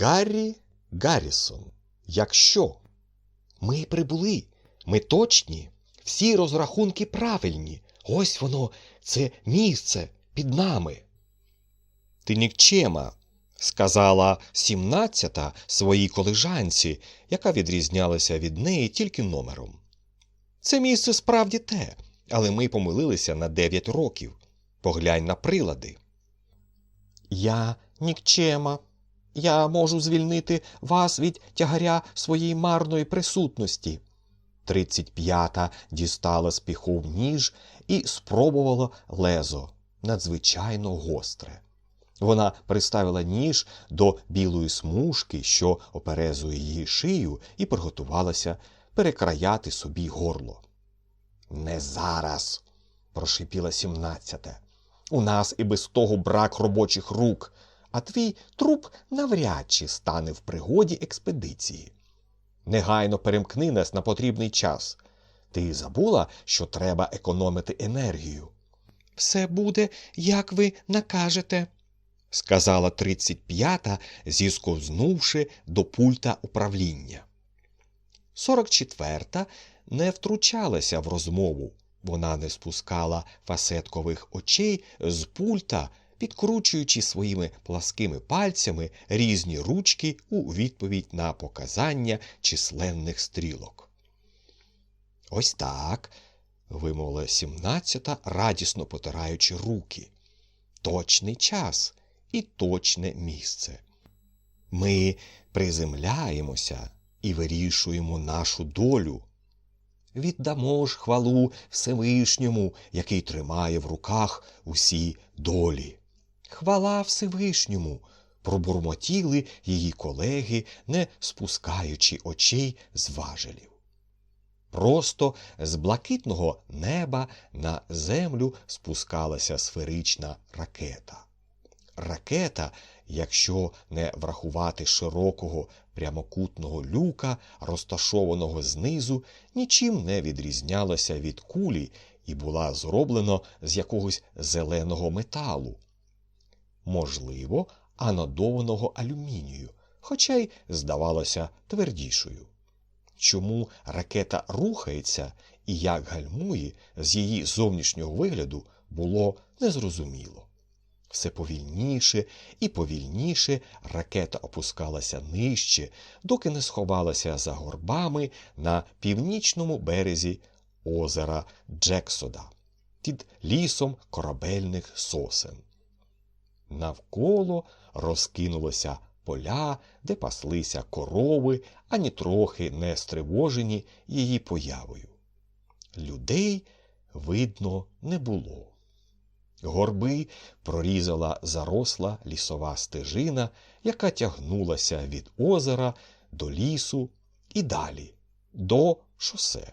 Гаррі Гаррісон. Якщо ми прибули, ми точні, всі розрахунки правильні. Ось воно, це місце під нами. Ти нікчема, сказала сімнадцята своїй колежанці, яка відрізнялася від неї тільки номером. Це місце справді те, але ми помилилися на дев'ять років. Поглянь на прилади. Я нікчема. Я можу звільнити вас від тягаря своєї марної присутності. Тридцять п'ята дістала з піхов ніж і спробувала лезо надзвичайно гостре. Вона приставила ніж до білої смужки, що оперезує її шию, і приготувалася перекраяти собі горло. Не зараз, прошипіла сімнадцята. У нас і без того брак робочих рук, а твій труп навряд чи стане в пригоді експедиції. Негайно перемкни нас на потрібний час. Ти забула, що треба економити енергію. Все буде, як ви накажете, сказала тридцять п'ята, зісковзнувши до пульта управління. Сорок четверта не втручалася в розмову. Вона не спускала фасеткових очей з пульта, підкручуючи своїми пласкими пальцями різні ручки у відповідь на показання численних стрілок. Ось так, вимовила сімнадцята, радісно потираючи руки. Точний час і точне місце. Ми приземляємося і вирішуємо нашу долю. Віддамо ж хвалу Всевишньому, який тримає в руках усі долі. Хвала Всевишньому. пробурмотіли її колеги, не спускаючи очей з важелів. Просто з блакитного неба на землю спускалася сферична ракета. Ракета, якщо не врахувати широкого прямокутного люка, розташованого знизу, нічим не відрізнялася від кулі і була зроблена з якогось зеленого металу. Можливо, анодованого алюмінію, хоча й здавалося твердішою. Чому ракета рухається і як гальмує з її зовнішнього вигляду було незрозуміло. Все повільніше і повільніше ракета опускалася нижче, доки не сховалася за горбами на північному березі озера Джексода під лісом корабельних сосен. Навколо розкинулося поля, де паслися корови, ані трохи не стривожені її появою. Людей видно не було. Горби прорізала заросла лісова стежина, яка тягнулася від озера до лісу і далі до шосе.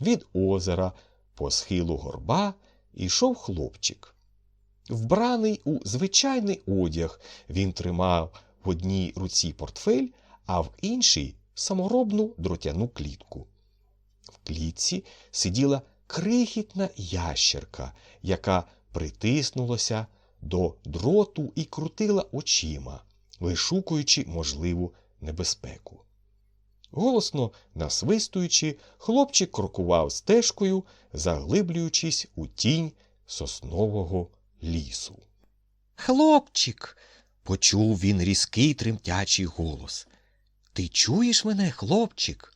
Від озера по схилу горба йшов хлопчик. Вбраний у звичайний одяг, він тримав в одній руці портфель, а в іншій саморобну дротяну клітку. В клітці сиділа крихітна ящерка, яка притиснулася до дроту і крутила очима, вишукуючи можливу небезпеку. Голосно насвистуючи, хлопчик крокував стежкою, заглиблюючись у тінь соснового лісу. Хлопчик. почув він різкий тремтячий голос. Ти чуєш мене, хлопчик?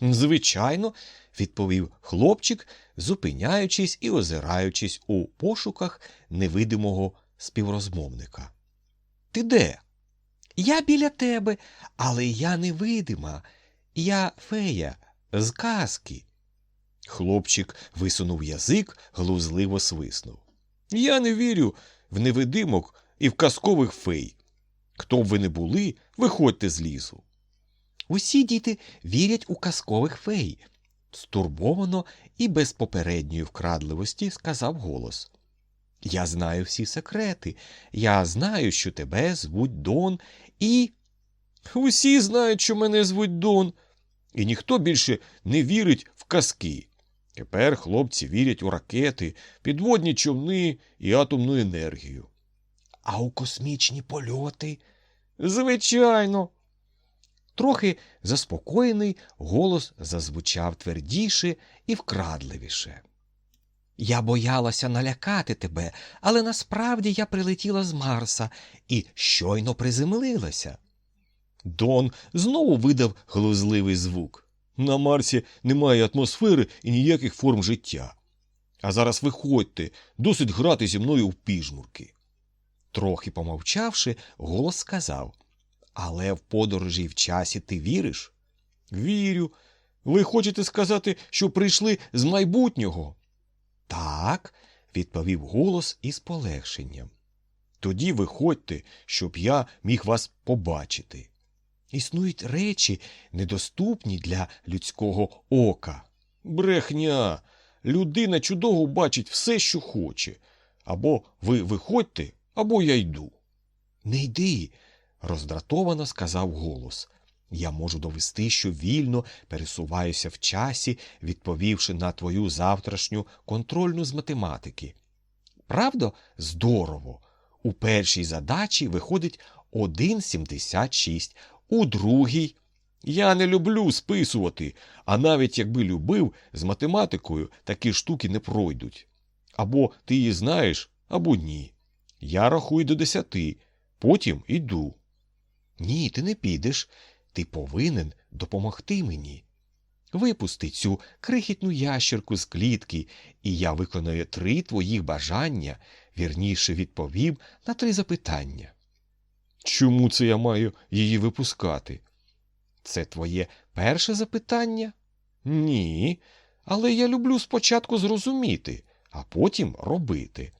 Звичайно, відповів хлопчик, зупиняючись і озираючись у пошуках невидимого співрозмовника. Ти де? Я біля тебе, але я невидима. Я фея з казки. Хлопчик висунув язик, глузливо свиснув. Я не вірю в невидимок і в казкових фей. Хто б ви не були, виходьте з лісу. Усі діти вірять у казкових фей, стурбовано і без попередньої вкрадливості сказав голос. Я знаю всі секрети. Я знаю, що тебе звуть Дон, і. Усі знають, що мене звуть Дон, і ніхто більше не вірить в казки. Тепер хлопці вірять у ракети, підводні човни і атомну енергію. А у космічні польоти? Звичайно. Трохи заспокоєний голос зазвучав твердіше і вкрадливіше. Я боялася налякати тебе, але насправді я прилетіла з Марса і щойно приземлилася. Дон знову видав глузливий звук. На Марсі немає атмосфери і ніяких форм життя. А зараз виходьте, досить грати зі мною в піжмурки. Трохи помовчавши, голос сказав Але в подорожі в часі ти віриш? Вірю. Ви хочете сказати, що прийшли з майбутнього? Так, відповів голос із полегшенням. Тоді виходьте, щоб я міг вас побачити. Існують речі, недоступні для людського ока. Брехня. Людина чудово бачить все, що хоче. Або ви виходьте, або я йду. Не йди, роздратовано сказав голос. Я можу довести, що вільно пересуваюся в часі, відповівши на твою завтрашню контрольну з математики. Правда, здорово. У першій задачі виходить 1,76, у другій. Я не люблю списувати, а навіть якби любив, з математикою такі штуки не пройдуть. Або ти її знаєш, або ні. Я рахую до десяти, потім іду. Ні, ти не підеш. Ти повинен допомогти мені. Випусти цю крихітну ящерку з клітки, і я виконаю три твоїх бажання, вірніше відповім на три запитання. Чому це я маю її випускати? Це твоє перше запитання? Ні. Але я люблю спочатку зрозуміти, а потім робити.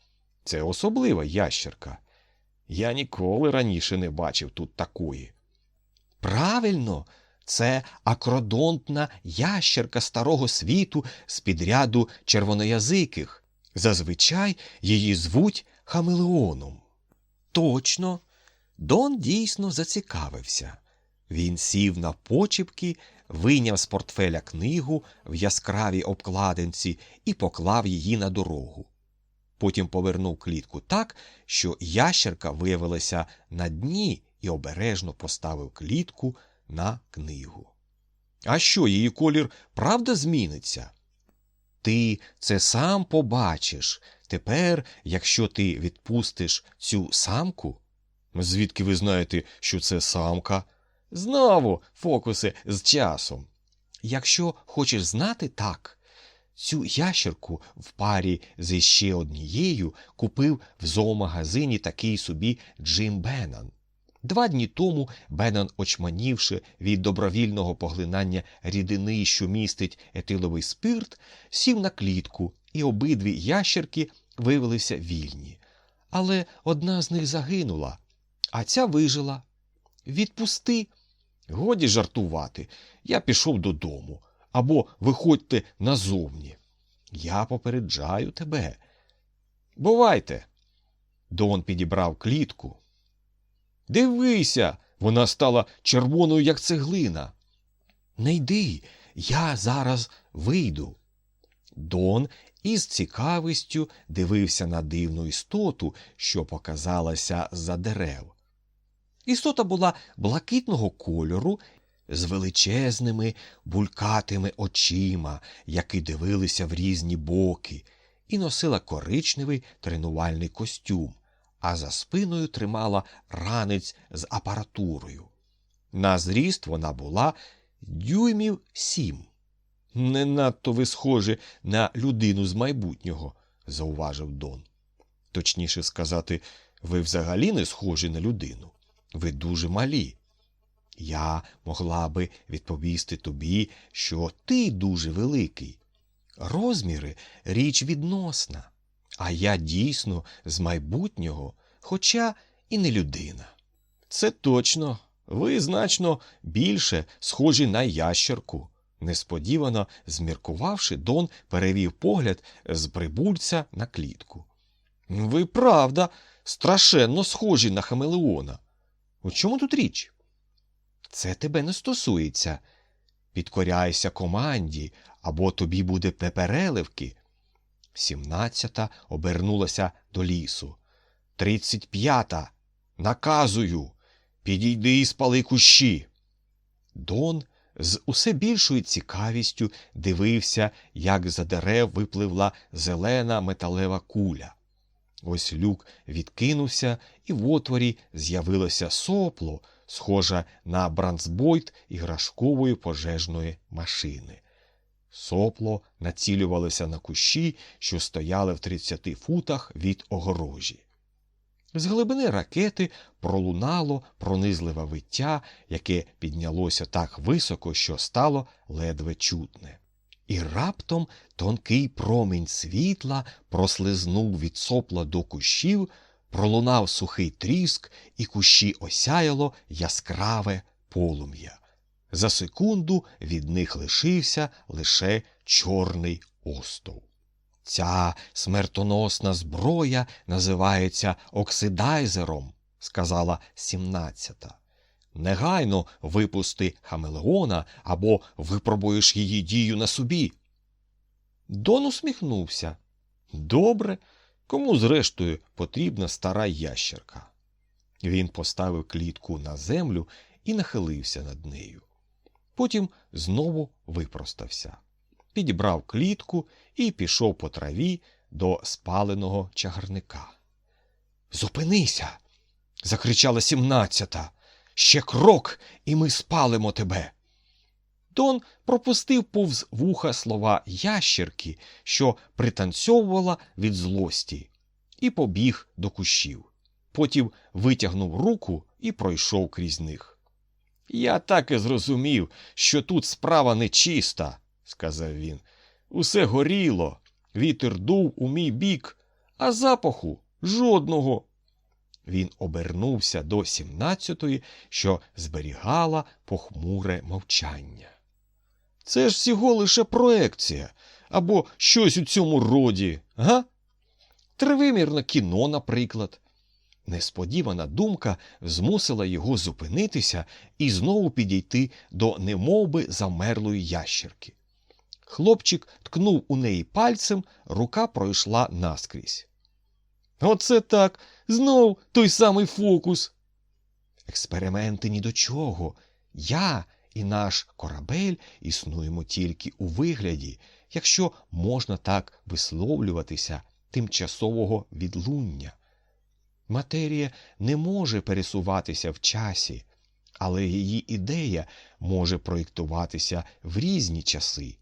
Це особлива ящерка. Я ніколи раніше не бачив тут такої. Правильно, це акродонтна ящерка старого світу з підряду червоноязиких. Зазвичай її звуть Хамелеоном. Точно, Дон дійсно зацікавився. Він сів на почіпки, вийняв з портфеля книгу в яскравій обкладинці і поклав її на дорогу. Потім повернув клітку так, що ящерка виявилася на дні і обережно поставив клітку на книгу. А що, її колір правда зміниться? Ти це сам побачиш. Тепер, якщо ти відпустиш цю самку. Звідки ви знаєте, що це самка? Знову фокуси з часом. Якщо хочеш знати так, цю ящерку в парі з іще однією купив в зоомагазині такий собі Джим Беннан. Два дні тому Беннан, очманівши від добровільного поглинання рідини, що містить етиловий спирт, сів на клітку, і обидві ящерки виявилися вільні. Але одна з них загинула, а ця вижила. Відпусти. Годі жартувати. Я пішов додому. Або виходьте назовні. Я попереджаю тебе. Бувайте. Дон підібрав клітку. Дивися, вона стала червоною, як цеглина. Не йди, я зараз вийду. Дон із цікавістю дивився на дивну істоту, що показалася за дерев. Істота була блакитного кольору з величезними булькатими очима, які дивилися в різні боки, і носила коричневий тренувальний костюм, а за спиною тримала ранець з апаратурою. На зріст вона була дюймів сім. Не надто ви схожі на людину з майбутнього, зауважив Дон. Точніше сказати, ви взагалі не схожі на людину. Ви дуже малі. Я могла би відповісти тобі, що ти дуже великий. Розміри річ відносна, а я дійсно з майбутнього, хоча і не людина. Це точно, ви значно більше схожі на ящерку. Несподівано зміркувавши, Дон перевів погляд з прибульця на клітку. Ви правда, страшенно схожі на Хамелеона. У чому тут річ? Це тебе не стосується. Підкоряйся команді, або тобі буде непереливки. Сімнадцята обернулася до лісу. Тридцять п'ята. Наказую. підійди і спали кущі. Дон з усе більшою цікавістю дивився, як за дерев випливла зелена металева куля. Ось люк відкинувся, і в отворі з'явилося сопло, схоже на бранцбойт іграшкової пожежної машини. Сопло націлювалося на кущі, що стояли в 30 футах від огорожі. З глибини ракети пролунало пронизливе виття, яке піднялося так високо, що стало ледве чутне. І раптом тонкий промінь світла прослизнув від сопла до кущів, пролунав сухий тріск, і кущі осяяло яскраве полум'я. За секунду від них лишився лише чорний остов. Ця смертоносна зброя називається оксидайзером, сказала сімнадцята. Негайно випусти хамелеона або випробуєш її дію на собі. Дон усміхнувся. Добре, кому зрештою потрібна стара ящерка. Він поставив клітку на землю і нахилився над нею. Потім знову випростався, підібрав клітку і пішов по траві до спаленого чагарника. Зупинися. закричала сімнадцята. Ще крок, і ми спалимо тебе. Дон пропустив повз вуха слова ящерки, що пританцьовувала від злості, і побіг до кущів. Потім витягнув руку і пройшов крізь них. Я так і зрозумів, що тут справа нечиста, сказав він. Усе горіло, вітер дув у мій бік, а запаху жодного. Він обернувся до сімнадцятої, що зберігала похмуре мовчання. Це ж всього лише проекція або щось у цьому роді, га? Тривимірне кіно, наприклад. Несподівана думка змусила його зупинитися і знову підійти до немовби замерлої ящерки. Хлопчик ткнув у неї пальцем, рука пройшла наскрізь. Оце так, знов той самий фокус. Експерименти ні до чого. Я і наш корабель існуємо тільки у вигляді, якщо можна так висловлюватися тимчасового відлуння. Матерія не може пересуватися в часі, але її ідея може проєктуватися в різні часи.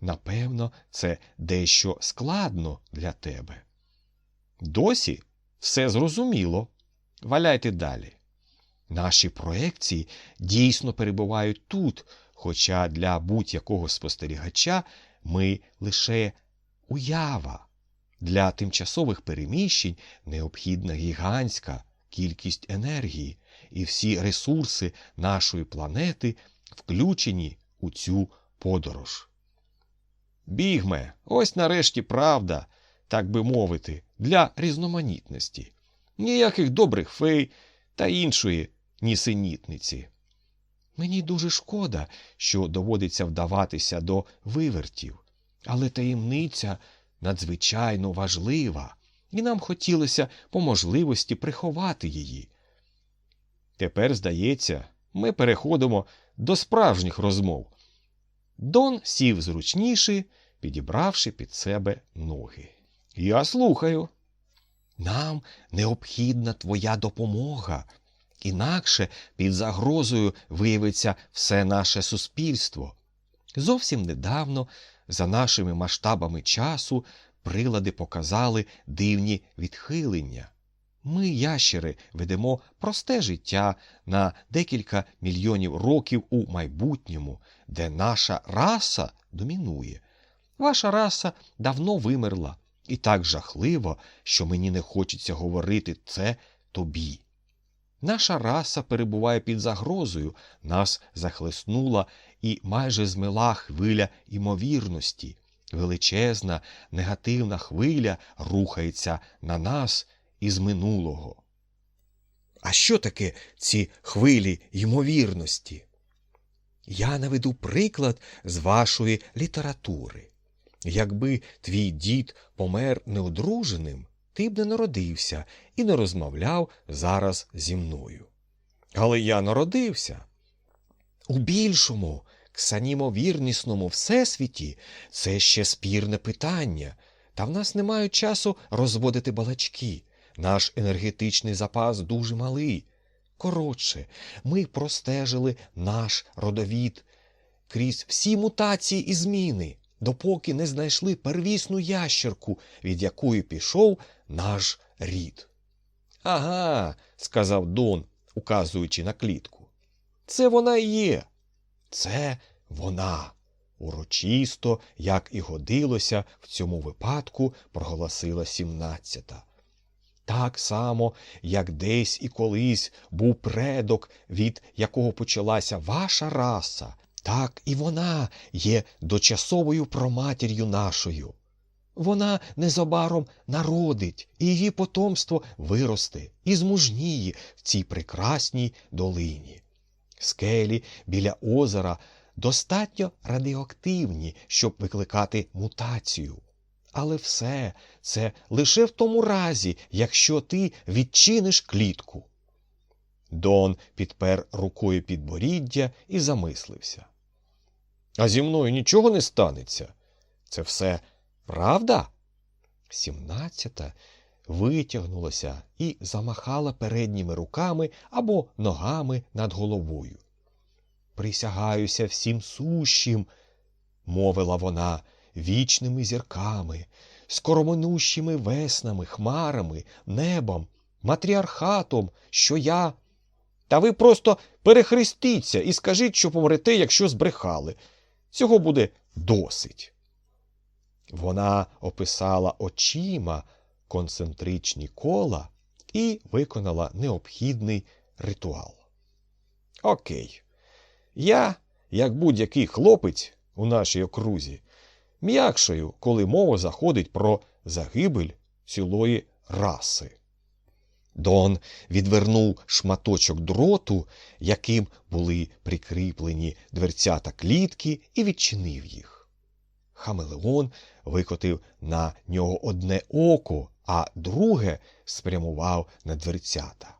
Напевно, це дещо складно для тебе. Досі все зрозуміло. Валяйте далі. Наші проекції дійсно перебувають тут, хоча для будь-якого спостерігача ми лише уява. Для тимчасових переміщень необхідна гігантська кількість енергії, і всі ресурси нашої планети включені у цю подорож. Бігме, ось нарешті правда, так би мовити, для різноманітності. Ніяких добрих фей та іншої нісенітниці. Мені дуже шкода, що доводиться вдаватися до вивертів, але таємниця надзвичайно важлива, і нам хотілося по можливості приховати її. Тепер, здається, ми переходимо до справжніх розмов. Дон сів зручніше, підібравши під себе ноги. Я слухаю. Нам необхідна твоя допомога. Інакше під загрозою виявиться все наше суспільство. Зовсім недавно, за нашими масштабами часу, прилади показали дивні відхилення. Ми, ящери, ведемо просте життя на декілька мільйонів років у майбутньому, де наша раса домінує. Ваша раса давно вимерла, і так жахливо, що мені не хочеться говорити це тобі. Наша раса перебуває під загрозою, нас захлеснула і майже змила хвиля імовірності. Величезна, негативна хвиля рухається на нас із минулого. А що таке ці хвилі ймовірності? Я наведу приклад з вашої літератури. Якби твій дід помер неодруженим, ти б не народився і не розмовляв зараз зі мною. Але я народився. У більшому, ксанімовірнісному всесвіті це ще спірне питання, та в нас немає часу розводити балачки. Наш енергетичний запас дуже малий. Коротше, ми простежили наш родовід крізь всі мутації і зміни, допоки не знайшли первісну ящерку, від якої пішов наш рід. Ага, сказав Дон, указуючи на клітку. Це вона і є. Це вона. Урочисто, як і годилося, в цьому випадку проголосила сімнадцята. Так само, як десь і колись був предок, від якого почалася ваша раса, так і вона є дочасовою проматір'ю нашою. Вона незабаром народить, і її потомство виросте і змужніє в цій прекрасній долині. Скелі біля озера достатньо радіоактивні, щоб викликати мутацію. Але все це лише в тому разі, якщо ти відчиниш клітку. Дон підпер рукою підборіддя і замислився. А зі мною нічого не станеться. Це все правда? Сімнадцята витягнулася і замахала передніми руками або ногами над головою. Присягаюся всім сущим, мовила вона, вічними зірками, скороминущими веснами, хмарами, небом, матріархатом, що я. Та ви просто перехрестіться і скажіть, що помрете, якщо збрехали. Цього буде досить. Вона описала очима концентричні кола і виконала необхідний ритуал. Окей. Я, як будь-який хлопець у нашій окрузі, м'якшою, коли мова заходить про загибель цілої раси. Дон відвернув шматочок дроту, яким були прикріплені дверцята клітки, і відчинив їх. Хамелеон викотив на нього одне око, а друге спрямував на дверцята.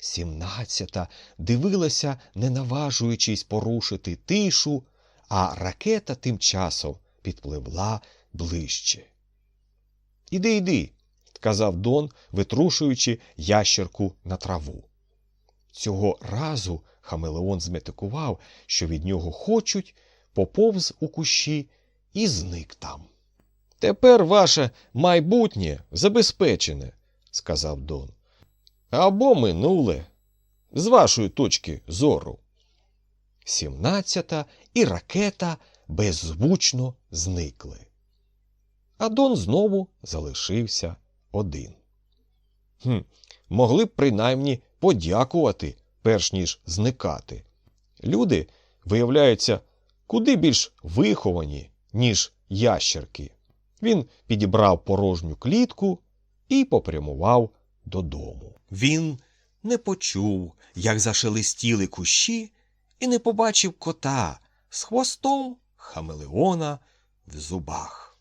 Сімнадцята дивилася, не наважуючись порушити тишу, а ракета тим часом підпливла ближче. Іди, іди, сказав Дон, витрушуючи ящерку на траву. Цього разу Хамелеон зметикував, що від нього хочуть, поповз у кущі і зник там. Тепер ваше майбутнє забезпечене, сказав Дон. Або минуле, з вашої точки зору. Сімнадцята і ракета беззвучно зникли. А Дон знову залишився один. Хм, Могли б принаймні подякувати, перш ніж зникати. Люди виявляються куди більш виховані, ніж ящерки. Він підібрав порожню клітку і попрямував додому. Він не почув, як зашелестіли кущі, і не побачив кота з хвостом хамелеона в зубах.